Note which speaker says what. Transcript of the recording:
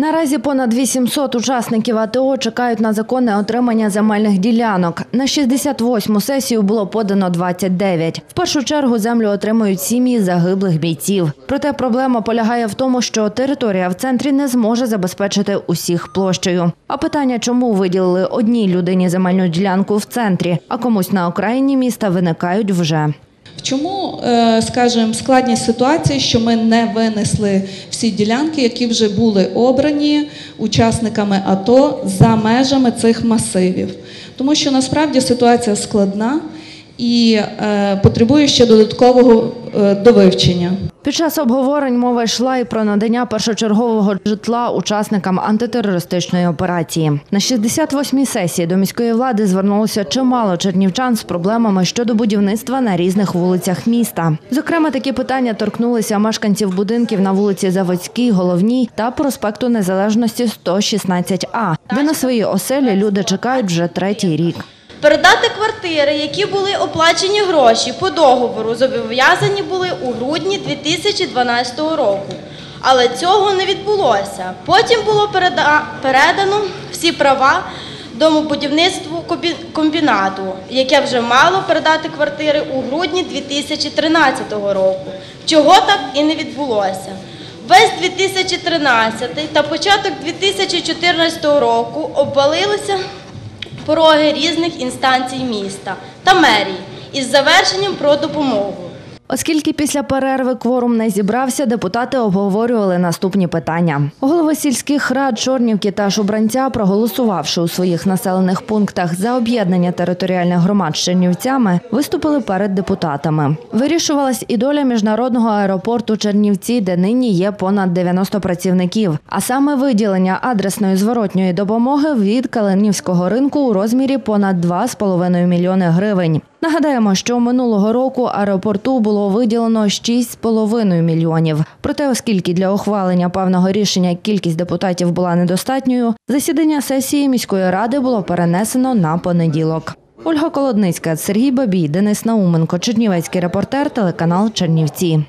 Speaker 1: Наразі понад 800 учасників АТО чекають на законне отримання земельних ділянок. На 68-му сесію було подано 29. В першу чергу землю отримують сім'ї загиблих бійців. Проте проблема полягає в тому, що територія в центрі не зможе забезпечити усіх площею. А питання, чому виділили одній людині земельну ділянку в центрі, а комусь на окраїні міста, виникають вже.
Speaker 2: Чому, е, скажімо, складність ситуації, що ми не винесли всі ділянки, які вже були обрані учасниками АТО за межами цих масивів? Тому що насправді ситуація складна і е, потребує ще додаткового е, довивчення.
Speaker 1: Під час обговорень мова йшла і про надання першочергового житла учасникам антитерористичної операції. На 68-й сесії до міської влади звернулося чимало чернівчан з проблемами щодо будівництва на різних вулицях міста. Зокрема, такі питання торкнулися мешканців будинків на вулиці Заводській, Головній та проспекту Незалежності 116А, де на свої оселі люди чекають вже третій рік.
Speaker 3: Передати квартири, які були оплачені гроші по договору, зобов'язані були у грудні 2012 року. Але цього не відбулося. Потім було передано всі права домобудівництву комбінату, яке вже мало передати квартири у грудні 2013 року. Чого так і не відбулося. Весь 2013 та початок 2014 року обвалилися пороги різних інстанцій міста та мерії із завершенням про допомогу.
Speaker 1: Оскільки після перерви кворум не зібрався, депутати обговорювали наступні питання. Голови сільських рад Чорнівки та Шубранця, проголосувавши у своїх населених пунктах за об'єднання територіальних громад з Чернівцями, виступили перед депутатами. Вирішувалась і доля міжнародного аеропорту Чернівці, де нині є понад 90 працівників, а саме виділення адресної зворотньої допомоги від Калинівського ринку у розмірі понад 2,5 мільйони гривень. Нагадаємо, що минулого року аеропорту було виділено 6,5 мільйонів. Проте, оскільки для ухвалення певного рішення кількість депутатів була недостатньою, засідання сесії міської ради було перенесено на понеділок. Ольга Колодницька, Сергій Бабій, Денис Науменко, Чернівецький репортер, телеканал Чернівці.